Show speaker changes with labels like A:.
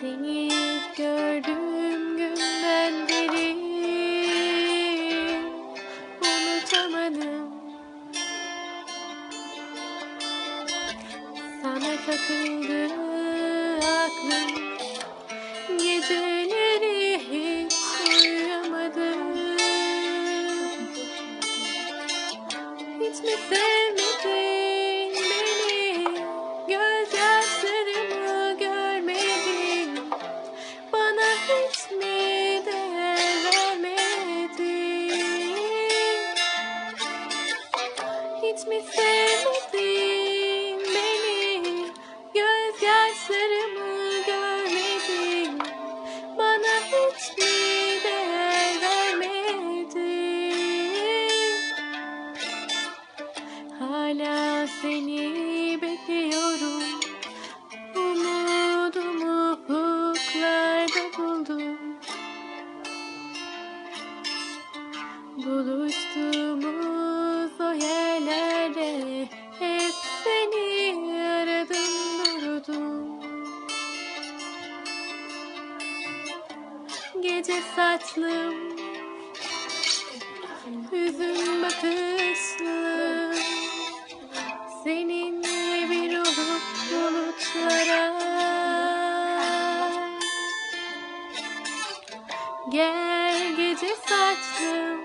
A: Seni gördüğüm günden beri unutamadım. Sana takıldı aklım Geceleri hiç uyuyamadım Hiç mi sevmedin? Hiç mi sevmedin beni. Gözyaşlarımı görmedin Bana hiç mi değer vermedin. Hala seni bekliyorum. Umudumu ufuklarda buldum. Buluştuğumuz yerlerde hep seni aradım durdum. Gece saçlım, hüzün bakışlım, seninle bir olup bulutlara. Gel gece saçlım